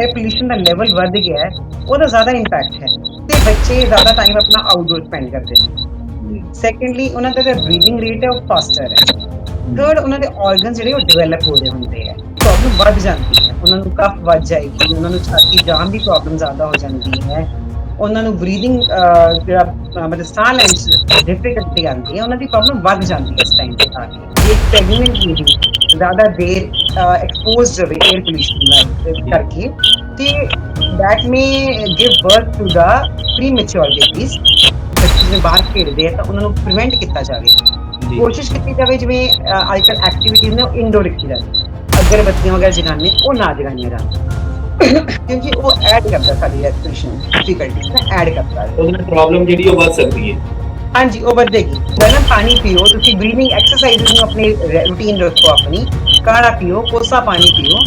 Air pollution ਦਾ level ਵੱਧ ਗਿਆ ਹੈ, ਉਹਦਾ ਜ਼ਿਆਦਾ ਇੰਪੈਕਟ ਹੈ। ਤੇ ਬੱਚੇ ਜ਼ਿਆਦਾ ਟਾਈਮ ਆਪਣਾ ਆਊਟਡੋਰ ਸਪੈਂਡ ਕਰਦੇ ਨੇ। ਸੈਕੰਡਲੀ ਉਹਨਾਂ ਦਾ ਜਿਹੜਾ ਬਰੀਥਿੰਗ ਰੇਟ ਹੈ, ਉਹ ਫਾਸਟਰ ਹੈ। ਥਰਡ ਉਹਨਾਂ ਦੇ ਆਰਗਨਸ ਜਿਹੜੇ, ਉਹ ਡਿਵੈਲਪ ਹੋ ਰਹੇ ਹੁੰਦੇ ਆ ਪ੍ਰੋਬਲਮ ਵੱਧ ਜਾਂਦੀ ਹੈ। ਉਹਨਾਂ ਨੂੰ ਕਫ ਵੱਧ ਜਾਏਗੀ, ਉਹਨਾਂ ਨੂੰ ਛਾਤੀ ਜਾਮ ਦੀ ਪ੍ਰੋਬਲਮ ਜ਼ਿਆਦਾ ਹੋ ਜਾਂਦੀ ਹੈ। ਉਹਨਾਂ ਨੂੰ ਬਰੀਥਿੰਗ ਜਿਹੜਾ ਮਤਲਬ ਸਾਹ ਲੈਣ ਚ ਡਿਫਿਕਲਟੀ ਆਉਂਦੀ ਹੈ। ਉਹਨਾਂ ਦੀ ਪ੍ਰੋਬਲਮ ਵੱਧ ਜਾਂਦੀ ਹੈ ਇਸ ਟਾਈਮ ਤੇ ਆ ਕੇ। ਜੇ ਪ੍ਰੈਗਨੈਂਟ ਲੇਡੀ ਜ਼ਿਆਦਾ ਦੇਰ ਐਕਸਪੋਜ਼ਡ ਰਵੇ 에ਅਰ ਪੋਲੂਸ਼ਨ ਕਰਕੇ ਤੇ that may give birth to the premature babies ਬੱਚੇ ਬਾਹਰ ਖੇਡਦੇ ਆ ਤਾਂ ਉਹਨਾਂ ਨੂੰ ਪ੍ਰੀਵੈਂਟ ਕੀਤਾ ਜਾਵੇ ਕੋਸ਼ਿਸ਼ ਕੀਤੀ ਜਾਵੇ ਜਿਵੇਂ ਅਹ, ਅੱਜ ਕੱਲ੍ਹ ਐਕਟੀਵਿਟੀਜ਼ ਨੇ ਇਨਡੋਰ ਰੱਖੀ ਜਾਵੇ ਅਗਰ ਬੱਤੀਆਂ ਵਗੈਰਾ ਜਗਾਣੇ ਉਹ ਨਾ ਜਗਾਈਆਂ ਜਾਣ ਕਿਉਂਕਿ ਉਹ ਐਡ ਕਰਦਾ ਸਾਡੀ ਰੈਸਪੀਰੇਸ਼ਨ ਡਿਫਿਕਲਟੀ ਨਾ ਐਡ ਕਰਦਾ। ਉਹਦੇ ਨਾਲ ਪ੍ਰੋਬਲਮ ਜਿਹੜੀ ਉਹ ਵੱਧ ਸਕਦੀ ਹੈ ਹਾਂਜੀ, ਉਹ ਵਧੇਗੀ ਗਰਮ ਪਾਣੀ ਪੀਓ, ਤੁਸੀਂ ਬਰੀਥਿੰਗ ਐਕਸਰਸਾਈਜ਼ ਨੂੰ ਆਪਣੀ ਰੂਟੀਨ ਰੱਖੋ ਆਪਣੀ, ਕਾੜਾ ਪੀਓ, ਕੋਸਾ ਪਾਣੀ ਪੀਓ।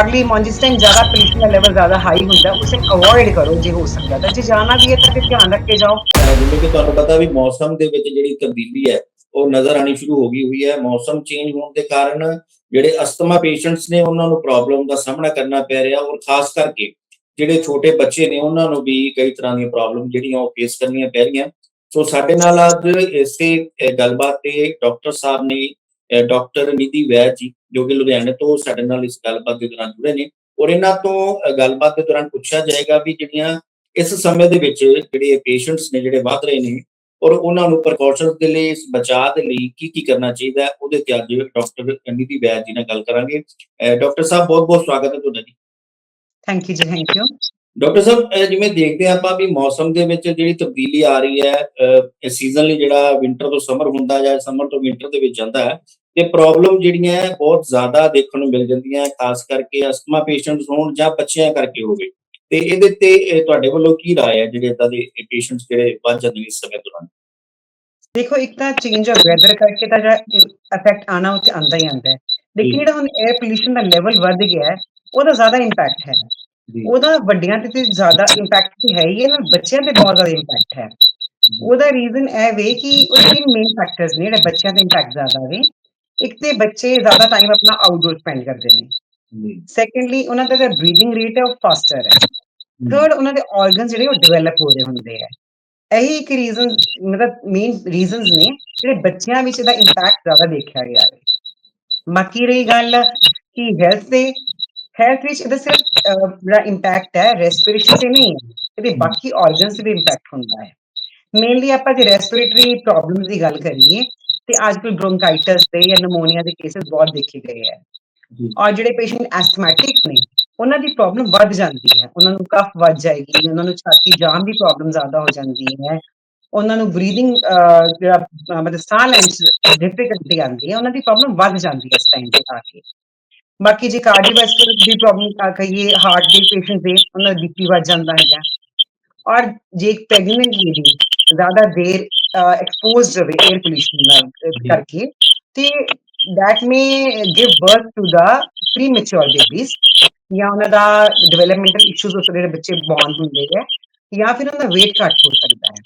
ਅਗਲੀ ਮੌਨ ਜਿਸ ਟਾਈਮ ਜ਼ਿਆਦਾ ਪੋਲੂਸ਼ਨ ਦਾ ਲੈਵਲ ਜ਼ਿਆਦਾ ਹਾਈ ਹੁੰਦਾ, ਉਸੇ ਅਵੋਇਡ ਕਰੋ ਜੇ ਹੋ ਸਕਦਾ। ਤਾਂ ਜੇ ਜਾਣਾ ਵੀ ਹੈ ਤਾਂ ਫਿਰ ਧਿਆਨ ਰੱਖ ਕੇ ਜਾਓ ਜਿਵੇਂ ਕਿ ਤੁਹਾਨੂੰ ਪਤਾ ਵੀ ਮੌਸਮ ਦੇ ਵਿੱਚ ਜਿਹੜੀ ਤਬਦੀਲੀ ਹੈ, ਉਹ ਨਜ਼ਰ ਆਣੀ ਸ਼ੁਰੂ ਹੋ ਗਈ ਹੋਈ ਹੈ। ਮੌਸਮ ਚੇਂਜ ਹੋਣ ਦੇ ਕਾਰਨ ਜਿਹੜੇ ਅਸਥਮਾ ਪੇਸ਼ੈਂਟਸ ਨੇ, ਉਹਨਾਂ ਨੂੰ ਪ੍ਰੋਬਲਮ ਦਾ ਸਾਹਮਣਾ ਕਰਨਾ ਪੈ ਰਿਹਾ ਔਰ ਖਾਸ ਕਰਕੇ ਜਿਹੜੇ ਛੋਟੇ ਬੱਚੇ ਨੇ, ਉਹਨਾਂ ਨੂੰ ਵੀ ਕਈ ਤਰ੍ਹਾਂ ਦੀਆਂ ਪ੍ਰੋਬਲਮ ਜਿਹੜੀਆਂ ਉਹ ਫੇਸ ਕਰਨੀਆਂ ਪੈ ਰਹੀਆਂ। ਸੋ ਸਾਡੇ ਨਾਲ ਅੱਜ ਇਸੇ ਗੱਲਬਾਤ ਤੇ ਡਾਕਟਰ ਸਾਹਿਬ ਨੇ ਡਾਕਟਰ ਨਿਧੀ ਵੈਦ ਜੀ, ਜੋ ਕਿ ਲੁਧਿਆਣੇ ਤੋਂ ਸਾਡੇ ਨਾਲ ਇਸ ਗੱਲਬਾਤ ਦੇ ਦੌਰਾਨ ਜੁੜੇ ਨੇ, ਔਰ ਇਹਨਾਂ ਤੋਂ ਗੱਲਬਾਤ ਦੇ ਦੌਰਾਨ ਪੁੱਛਿਆ ਜਾਏਗਾ ਵੀ ਜਿਹੜੀਆਂ ਇਸ ਸਮੇਂ ਦੇ ਵਿੱਚ ਜਿਹੜੇ ਪੇਸ਼ੈਂਟਸ ਨੇ, ਜਿਹੜੇ ਵੱਧ ਰਹੇ ਨੇ, ਔਰ ਉਹਨਾਂ ਨੂੰ ਪ੍ਰੀਕਾਸ਼ਨਸ ਦੇ ਲਈ, ਇਸ ਬਚਾਅ ਦੇ ਲਈ ਕੀ ਕੀ ਕਰਨਾ ਚਾਹੀਦਾ ਹੈ, ਉਹਦੇ ਤੇ ਅੱਜ ਡਾਕਟਰ ਨਿਧੀ ਵੈਦ ਜੀ ਨਾਲ ਗੱਲ ਕਰਾਂਗੇ। ਡਾਕਟਰ ਸਾਹਿਬ ਬਹੁਤ ਬਹੁਤ ਸਵਾਗਤ ਹੈ ਤੁਹਾਡਾ ਜੀ। ਥੈਂਕ ਯੂ ਜੀ ਥੈਂਕ ਯੂ ਡਾਕਟਰ ਸਾਹਿਬ ਜਿਵੇਂ ਦੇਖਦੇ ਆਪਾਂ ਵੀ ਮੌਸਮ ਦੇ ਵਿੱਚ ਜਿਹੜੀ ਤਬਦੀਲੀ ਆ ਰਹੀ ਹੈ ਸੀਜ਼ਨਲੀ ਜਿਹੜਾ ਵਿੰਟਰ ਤੋਂ ਸਮਰ ਹੁੰਦਾ ਜਾਂ ਸਮਰ ਤੋਂ ਵਿੰਟਰ ਦੇ ਵਿੱਚ ਜਾਂਦਾ ਹੈ ਤੇ ਪ੍ਰੋਬਲਮ ਜਿਹੜੀਆਂ ਬਹੁਤ ਜ਼ਿਆਦਾ ਦੇਖਣ ਨੂੰ ਮਿਲ ਜਾਂਦੀਆਂ ਖਾਸ ਕਰਕੇ ਅਸਥਮਾ ਪੇਸ਼ੈਂਟਸ ਹੋਣ ਜਾਂ ਬੱਚਿਆਂ ਕਰਕੇ ਹੋਵੇ। ਤੇ ਇਹਦੇ ਤੇ ਤੁਹਾਡੇ ਵੱਲੋਂ ਕੀ ਰਾਏ ਹੈ ਜਿਹੜੇ ਇਦਾਂ ਦੇ ਪੇਸ਼ੈਂਟਸ ਜਿਹੜੇ ਵੱਧ ਜਾਂਦੇ ਨੇ ਇਸ ਸਮੇਂ ਦੌਰਾਨ? ਦੇਖੋ ਇੱਕ ਤਾਂ ਚੇਂਜ ਆਫ ਵੈਦਰ ਕਰਕੇ ਤਾਂ ਜਿਹੜਾ ਇਫੈਕਟ ਆਣਾ ਉਹ ਤੇ ਆਂਦਾ ਹੀ ਆਂਦਾ ਹੈ। ਲੇਕਿਨ। ਜਿਹੜਾ ਹੁਣ 에ਅਰ ਪੋਲੂਸ਼ਨ ਦਾ ਲੈਵਲ ਵੱਧ ਗਿਆ ਹੈ ਉਹਦਾ ਜ਼ਿਆਦਾ ਇੰਪੈਕਟ ਹੈ ਉਹਦਾ ਵੱਡਿਆਂ ਤੇ ਤੇ ਜ਼ਿਆਦਾ ਇੰਪੈਕਟ ਹੈ ਹੀ ਹੈ ਨਾਲ ਬੱਚਿਆਂ ਤੇ ਬਹੁਤ ਜ਼ਿਆਦਾ ਇੰਪੈਕਟ ਹੈ। ਉਹਦਾ ਰੀਜ਼ਨ ਇਹ ਵੇ ਕਿ ਉਹ ਤਿੰਨ ਮੇਨ ਫੈਕਟਰਸ ਨੇ ਜਿਹੜੇ ਬੱਚਿਆਂ ਤੇ ਇੰਪੈਕਟ ਜ਼ਿਆਦਾ ਵੇ ਇੱਕ ਤੇ ਬੱਚੇ ਜ਼ਿਆਦਾ ਟਾਈਮ ਆਪਣਾ ਆਊਟਡੋਰ ਸਪੈਂਡ ਕਰਦੇ ਨੇ। ਸੈਕੰਡਲੀ ਉਹਨਾਂ ਦਾ ਜਿਹੜਾ ਬਰੀਥਿੰਗ ਰੇਟ ਹੈ ਉਹ ਫਾਸਟਰ ਹੈ। ਥਰਡ ਉਹਨਾਂ ਦੇ ਆਰਗਨਸ ਜਿਹੜੇ ਉਹ ਡਿਵੈਲਪ ਹੋ ਰਹੇ ਹੁੰਦੇ ਆ ਇਹੀ ਇੱਕ ਰੀਜ਼ਨ ਮਤਲਬ ਮੇਨ ਰੀਜ਼ਨਸ ਨੇ ਜਿਹੜੇ ਬੱਚਿਆਂ ਵਿੱਚ ਇਹਦਾ ਇੰਪੈਕਟ ਜ਼ਿਆਦਾ ਦੇਖਿਆ ਗਿਆ ਹੈ। ਬਾਕੀ ਰਹੀ ਗੱਲ ਕਿ ਹੈਲਥ ਤੇ ਹੈਲਥ ਵਿੱਚ ਇਹਦਾ ਸਿਰਫ ਜਿਹੜਾ ਇੰਪੈਕਟ ਹੈ ਰੈਸਪੀਰੇਸ਼ਨ ਤੇ ਨਹੀਂ ਇਹਦੇ ਬਾਕੀ ਆਰਗਨਸ ਤੇ ਵੀ ਇੰਪੈਕਟ ਹੁੰਦਾ ਹੈ। ਮੇਨਲੀ ਆਪਾਂ ਜੇ ਰੈਸਪੀਰੇਟਰੀ ਪ੍ਰੋਬਲਮਸ ਦੀ ਗੱਲ ਕਰੀਏ ਤੇ ਅੱਜਕੱਲ ਬ੍ਰੋਂਕਾਈਟਸ ਦੇ ਜਾਂ ਨਮੋਨੀਆ ਦੇ ਕੇਸਿਸ ਬਹੁਤ ਦੇਖੇ ਗਏ ਹੈ। ਔਰ ਜਿਹੜੇ ਪੇਸ਼ੈਂਟ ਐਸਥਮੈਟਿਕ ਨੇ ਉਹਨਾਂ ਦੀ ਪ੍ਰੋਬਲਮ ਵੱਧ ਜਾਂਦੀ ਹੈ। ਉਹਨਾਂ ਨੂੰ ਕਫ ਵੱਧ ਜਾਏਗੀ ਉਹਨਾਂ ਨੂੰ ਛਾਤੀ ਜਾਮ ਦੀ ਪ੍ਰੋਬਲਮ ਜ਼ਿਆਦਾ ਹੋ ਜਾਂਦੀ ਹੈ। ਉਹਨਾਂ ਨੂੰ ਬਰੀਥਿੰਗ ਜਿਹੜਾ ਮਤਲਬ ਸਾਹ ਲੈਣ ਚ ਡਿਫਿਕਲਟੀ ਆਉਂਦੀ ਹੈ ਉਹਨਾਂ ਦੀ ਪ੍ਰੋਬਲਮ ਵੱਧ ਜਾਂਦੀ ਹੈ ਇਸ ਟਾਈਮ ਤੇ ਆ ਕੇ। ਬਾਕੀ ਜੇ ਕਾਰਡੀਓਵੈਸਕੂਲਰ ਦੀ ਪ੍ਰੋਬਲਮ ਕਹੀਏ ਹਾਰਟ ਦੇ ਪੇਸ਼ੈਂਟ ਦੇ ਉਹਨਾਂ ਦਾ ਬੀਪੀ ਵੱਧ ਜਾਂਦਾ ਹੈਗਾ ਔਰ ਜੇ ਇੱਕ ਪ੍ਰੈਗਨੈਂਟ ਲੇਡੀ ਜ਼ਿਆਦਾ ਦੇਰ ਐਕਸਪੋਜ਼ਡ ਰਵੇ 에ਅਰ ਪੋਲੂਸ਼ਨ। ਕਰਕੇ ਤੇ that may give birth to the premature babies ਜਾਂ ਉਹਨਾਂ ਦਾ ਡਿਵੈਲਪਮੈਂਟਲ ਇਸ਼ੂਜ਼ ਹੋ ਸਕਦੇ ਬੱਚੇ ਬੌਰਨ ਹੁੰਦੇ ਹੈ ਜਾਂ ਫਿਰ ਉਹਨਾਂ ਦਾ weight ਘੱਟ ਹੋ ਸਕਦਾ ਹੈ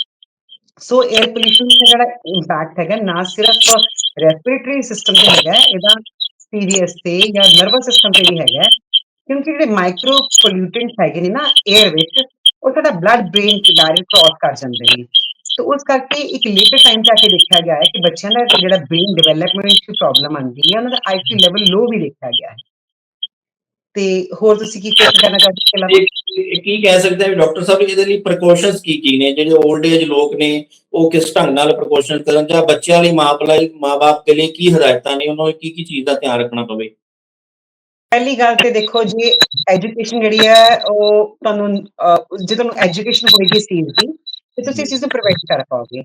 ਸੋ 에ਅਰ ਪੋਲੂਸ਼ਨ ਦਾ ਜਿਹੜਾ ਇੰਪੈਕਟ ਹੈਗਾ ਨਾ ਸਿਰਫ ਰੈਸਪੀਰੇਟਰੀ ਸਿਸਟਮ ਤੇ ਹੈਗਾ ਇਹਦਾ ਸੀਰੀਅਸ ਤੇ ਜਾਂ ਨਰਵਸ ਸਿਸਟਮ ਤੇ ਵੀ ਹੈਗਾ ਕਿਉਂਕਿ ਜਿਹੜੇ ਮਾਈਕਰੋ ਪੋਲਿਊਟੈਂਟਸ ਹੈਗੇ ਨੇ ਨਾ 에ਅਰ ਵਿੱਚ, ਉਹ ਸਾਡਾ ਬਲੱਡ ਬ੍ਰੇਨ ਬੈਰੀਅਰ ਕ੍ਰਾਸ ਕਰ ਜਾਂਦੇ ਨੇ। ਤੇ ਉਸ ਕਰਕੇ ਇੱਕ ਲੇਟਰ ਟਾਈਮ ਤੇ ਆ ਕੇ ਦੇਖਿਆ ਗਿਆ ਹੈ ਕਿ ਬੱਚਿਆਂ ਦਾ ਜਿਹੜਾ ਬ੍ਰੇਨ ਡਿਵੈਲਪਮੈਂਟ ਦੀ ਪ੍ਰੋਬਲਮ ਆਉਂਦੀ ਹੈ, ਉਹਨਾਂ ਦਾ ਆਈਕਿਊ ਲੈਵਲ ਲੋ ਵੀ ਦੇਖਿਆ ਗਿਆ ਹੈ। ਤੇ ਹੋਰ ਤੁਸੀਂ ਕੀ ਕੁਝ ਕਹਿਣਾ ਚਾਹਦੇ ਹੋ ਕੀ ਕਹਿ ਸਕਦੇ ਆ ਡਾਕਟਰ ਸਾਹਿਬ ਇਹਦੇ ਲਈ ਪ੍ਰੀਕਾਸ਼ਨਸ ਕੀ ਕੀ ਨੇ? ਜਿਹੜੇ 올ਡ ਏਜ ਲੋਕ ਨੇ ਉਹ ਕਿਸ ਢੰਗ ਨਾਲ ਪ੍ਰੀਕਾਸ਼ਨ ਕਰਨ? ਜਾਂ ਬੱਚਿਆਂ ਲਈ ਮਾਂ ਲਈ ਮਾਪੇ ਦੇ ਲਈ ਕੀ ਹਦਾਇਤਾਂ ਨੇ? ਉਹਨਾਂ ਨੂੰ ਕੀ ਕੀ ਚੀਜ਼ ਦਾ ਧਿਆਨ ਰੱਖਣਾ ਪਵੇ? ਪਹਿਲੀ ਗੱਲ ਤੇ ਦੇਖੋ ਜੀ ਐਜੂਕੇਸ਼ਨ ਜਿਹੜੀ ਹੈ ਉਹ ਤੁਹਾਨੂੰ ਜੇ ਤੁਹਾਨੂੰ ਐਜੂਕੇਸ਼ਨ ਹੋਏਗੀ ਇਸ ਚੀਜ਼ ਦੀ ਤੇ ਤੁਸੀਂ ਇਸ ਚੀਜ਼ ਨੂੰ ਪ੍ਰੀਵੈਂਟ ਕਰ ਪਾਓਗੇ।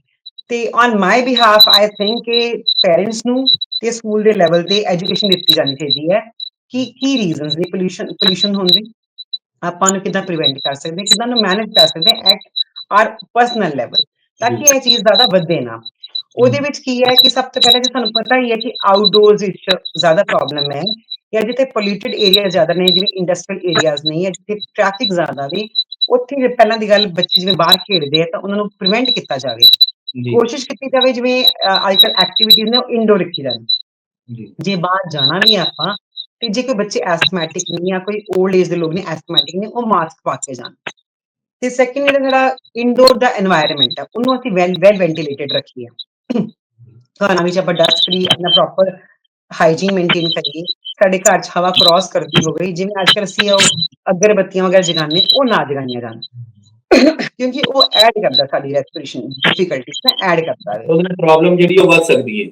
ਤੇ on my behalf I think ਕਿ ਪੇਰੈਂਟਸ ਨੂੰ ਤੇ ਸਕੂਲ ਦੇ ਲੈਵਲ ਤੇ ਐਜੂਕੇਸ਼ਨ ਦਿੱਤੀ ਜਾਣੀ ਚਾਹੀਦੀ ਹੈ। ਕਿ ਕੀ ਰੀਜ਼ਨਸ ਨੇ ਪੋਲੂਸ਼ਨ ਪੋਲੂਸ਼ਨ ਹੋਣ ਦੇ? ਆਪਾਂ ਨੂੰ ਕਿੱਦਾਂ ਪ੍ਰੀਵੈਂਟ ਕਰ ਸਕਦੇ ਹਾਂ ਕਿੱਦਾਂ ਨੂੰ ਮੈਨੇਜ ਕਰ ਸਕਦੇ ਹਾਂ ਐਟ ਆਰ ਪਰਸਨਲ ਲੈਵਲ ਤਾਂ ਕਿ ਇਹ ਚੀਜ਼ ਜ਼ਿਆਦਾ ਵਧੇ ਨਾ। ਉਹਦੇ ਵਿੱਚ ਕੀ ਹੈ ਕਿ ਸਭ ਤੋਂ ਪਹਿਲਾਂ ਜੇ ਤੁਹਾਨੂੰ ਪਤਾ ਹੀ ਹੈ ਕਿ ਆਊਟਡੋਰਸ ਵਿੱਚ ਜ਼ਿਆਦਾ ਪ੍ਰੋਬਲਮ ਹੈ ਜਾਂ ਜਿੱਥੇ ਪੋਲਿਊਟਡ ਏਰੀਆ ਜ਼ਿਆਦਾ ਨੇ ਜਿਵੇਂ ਇੰਡਸਟਰੀਅਲ ਏਰੀਆਜ਼ ਨੇ ਜਾਂ ਜਿੱਥੇ ਟ੍ਰੈਫਿਕ ਜ਼ਿਆਦਾ ਨੇ ਉੱਥੇ ਜੇ ਪਹਿਲਾਂ ਦੀ ਗੱਲ ਬੱਚੇ ਜਿਵੇਂ ਬਾਹਰ ਖੇਡਦੇ ਆ ਤਾਂ ਉਹਨਾਂ ਨੂੰ ਪ੍ਰੀਵੈਂਟ ਕੀਤਾ ਜਾਵੇ। ਕੋਸ਼ਿਸ਼ ਕੀਤੀ ਜਾਵੇ ਜਿਵੇਂ ਅੱਜ ਕੱਲ ਐਕਟੀਵਿਟੀਜ਼ ਨੇ ਉਹ ਇਨਡੋਰ ਰੱਖੀ ਜਾਣ। ਜੀ। ਜੇ ਬਾਹਰ ਜਾਣਾ ਵੀ ਹੈ ਆਪਾਂ ਕਿ ਜੇ ਕੋਈ ਬੱਚੇ ਐਸਥਮੈਟਿਕ ਨਹੀਂ ਆ ਕੋਈ 올ਡ ਏਜ ਦੇ ਲੋਕ ਨਹੀਂ ਐਸਥਮੈਟਿਕ ਨੇ ਉਹ ਮਾਸਕ ਪਾ ਕੇ ਜਾਣ ਤੇ ਸੈਕਿੰਡ ਜਿਹੜਾ ਸਾਡਾ ਇਨਡੋਰ ਦਾ এনवायरमेंट ਆ ਉਹਨੂੰ ਅਸੀਂ ਵੈਲ ਵੈਲ ਵੈਂਟੀਲੇਟਡ ਰੱਖੀਏ ਖਾਣਾ ਵਿੱਚ ਆਪਾਂ ਡਸਟ ਫ੍ਰੀ ਆਪਣਾ ਪ੍ਰੋਪਰ ਹਾਈਜੀਨ ਮੇਨਟੇਨ ਕਰੀਏ ਸਾਡੇ ਘਰ 'ਚ ਹਵਾ ਕ੍ਰਾਸ ਕਰਦੀ ਹੋ ਗਈ ਜਿਵੇਂ ਅੱਜ ਕੱਲ੍ਹ ਅਸੀਂ ਉਹ ਅਗਰਬੱਤੀਆਂ ਵਗੈਰਾ ਜਗਾਉਂਦੇ ਉਹ ਨਾ ਜਗਾਈਆਂ ਜਾਣ ਕਿਉਂਕਿ ਉਹ ਐਡ ਕਰਦਾ ਸਾਡੀ ਰੈਸਪੀਰੇਸ਼ਨ ਡਿਫਿਕਲਟੀਜ਼ ਨਾ ਐਡ ਕਰਦਾ ਹੈ ਉਹਦੇ ਨਾਲ ਪ੍ਰੋਬਲਮ ਜਿਹੜੀ ਉਹ ਵੱਧ ਸਕਦੀ ਹੈ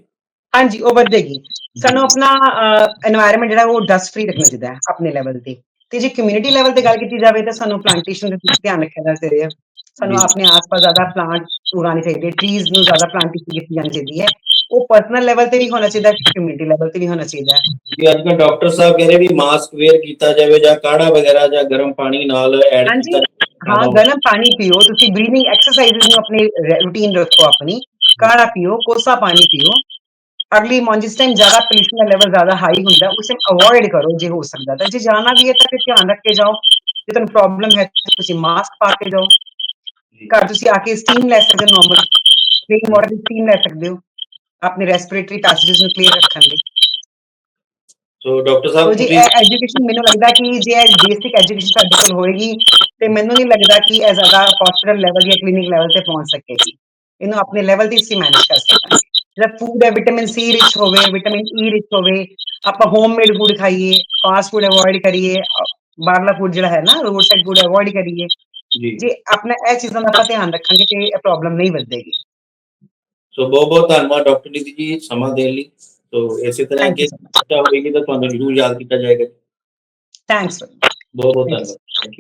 ਹਾਂਜੀ ਉਹ ਵਧੇਗੀ ਸਾਨੂੰ ਆਪਣਾ এনवायरमेंट ਜਿਹੜਾ ਉਹ ਡਸਟ ਫ੍ਰੀ ਰੱਖਣਾ ਚਾਹੀਦਾ ਹੈ ਆਪਣੇ ਲੈਵਲ ਤੇ। ਤੇ ਜੇ ਕਮਿਊਨਿਟੀ ਲੈਵਲ ਤੇ ਗੱਲ ਕੀਤੀ ਜਾਵੇ ਤਾਂ ਸਾਨੂੰ ਪਲਾਂਟੇਸ਼ਨ ਦੇ ਧਿਆਨ ਰੱਖਣਾ ਚਾਹੀਦਾ ਹੈ। ਸਾਨੂੰ ਆਪਣੇ ਆਸ-ਪਾਸ ਜ਼ਿਆਦਾ ਪਲਾਂਟ ਉਗਾਉਣੇ ਚਾਹੀਦੇ ਟਰੀਜ਼ ਨੂੰ ਜ਼ਿਆਦਾ ਪਲਾਂਟੇਸ਼ਨ ਕੀਤੀ ਜਾਣੀ ਚਾਹੀਦੀ ਹੈ। ਉਹ ਪਰਸਨਲ ਲੈਵਲ ਤੇ ਵੀ ਹੋਣਾ ਚਾਹੀਦਾ ਕਮਿਊਨਿਟੀ ਲੈਵਲ ਤੇ ਵੀ ਹੋਣਾ ਚਾਹੀਦਾ ਜੀ ਅੱਜ ਕੱਲ ਡਾਕਟਰ ਸਾਹਿਬ ਕਹਿੰਦੇ ਵੀ ਮਾਸਕ ਵੇਅਰ ਕੀਤਾ ਜਾਵੇ ਜਾਂ ਕਾੜਾ ਵਗੈਰਾ ਜਾਂ ਗਰਮ ਪਾਣੀ ਨਾਲ ਐਡ ਕੀਤਾ ਹਾਂ ਗਰਮ ਪਾਣੀ ਪੀਓ। ਤੁਸੀਂ ਬਰੀਥਿੰਗ ਐਕਸਰਸਾਈਜ਼ ਨੂੰ ਆਪਣੇ ਰੂਟੀਨ ਰੱਖੋ ਆਪਣੀ। ਕਾੜਾ ਪੀਓ ਕੋਸਾ ਪਾਣੀ ਪੀਓ। ਅਗਲੀ ਮੌਨ ਜਿਸ ਟਾਈਮ ਜ਼ਿਆਦਾ ਪੋਲੂਸ਼ਨ ਦਾ ਲੈਵਲ ਜ਼ਿਆਦਾ ਹਾਈ ਹੁੰਦਾ ਉਸ ਟਾਈਮ ਅਵੋਇਡ ਕਰੋ ਜੇ ਹੋ ਸਕਦਾ ਤਾਂ। ਜੇ ਜਾਣਾ ਵੀ ਹੈ ਤਾਂ ਫਿਰ ਧਿਆਨ ਰੱਖ ਕੇ ਜਾਓ। ਜੇ ਤੁਹਾਨੂੰ ਪ੍ਰੋਬਲਮ ਹੈ ਤੁਸੀਂ ਮਾਸਕ ਪਾ ਕੇ ਜਾਓ। ਘਰ ਤੁਸੀਂ ਆ ਕੇ ਸਟੀਮ ਲੈ ਸਕਦੇ ਹੋ ਨਾਰਮਲ ਵਾਟਰ ਦੀ ਸਟੀਮ ਲੈ ਸਕਦੇ ਹੋ। ਆਪਣੇ ਰੈਸਪੀਰੇਟਰੀ ਪੈਸੇजेस ਨੂੰ ਕਲੀਅਰ ਰੱਖਣ ਲਈ। So doctor Sahib ji education ਮੈਨੂੰ ਲੱਗਦਾ ਕਿ ਜੇ ਇਹ ਬੇਸਿਕ ਐਜੂਕੇਸ਼ਨ ਸਾਡੇ ਕੋਲ ਹੋਏਗੀ ਤੇ ਮੈਨੂੰ ਨਹੀਂ ਲੱਗਦਾ ਕਿ ਇਹ ਜ਼ਿਆਦਾ ਹਸਪੀਟਲ ਲੈਵਲ ਜਾਂ ਕਲੀਨਿਕ ਲੈਵਲ ਤੇ ਪਹੁੰਚ ਸਕੇਗੀ। ਇਹਨੂੰ ਆਪਣੇ ਲੈਵਲ ਤੇ ਅਸੀਂ ਮੈਨੇਜ ਕਰ ਸਕਾਂਗੇ ਜਿਹੜਾ ਫੂਡ ਹੈ ਵਿਟਾਮਿਨ ਸੀ ਰਿਚ ਹੋਵੇ ਵਿਟਾਮਿਨ ਈ ਰਿਚ ਹੋਵੇ ਆਪਾਂ ਹੋਮਮੇਡ ਫੂਡ ਖਾਈਏ ਫਾਸਟ ਫੂਡ ਅਵੋਇਡ ਕਰੀਏ ਅ, ਬਾਹਰਲਾ ਫੂਡ ਜਿਹੜਾ ਹੈ ਨਾ ਰੋਡ ਸਾਈਡ ਫੂਡ ਅਵੋਇਡ ਕਰੀਏ ਜੀ ਜੇ ਆਪਣਾ ਇਹ ਚੀਜ਼ਾਂ ਦਾ ਆਪਾਂ ਧਿਆਨ ਰੱਖਾਂਗੇ ਤੇ ਇਹ ਪ੍ਰੋਬਲਮ ਨਹੀਂ ਵਧੇਗੀ ਸੋ ਬਹੁਤ ਬਹੁਤ ਧੰਨਵਾਦ ਡਾਕਟਰ ਨਿਧੀ ਜੀ ਸਮਾਂ ਦੇਣ ਲਈ ਸੋ ਇਸੇ ਤਰ੍ਹਾਂ ਥੈਂਕ ਕਿ ਯੂ ਸੋ ਮਚ ਚਰਚਾ ਹੋਏਗੀ ਤਾਂ ਤੁਹਾਨੂੰ ਜ਼ਰੂਰ ਯਾਦ ਕੀਤਾ ਜਾਏਗਾ ਥੈਂਕਸ ਬਹੁਤ ਬਹੁਤ Thank you. ਧੰਨਵਾਦ ਥੈਂਕ ਯੂ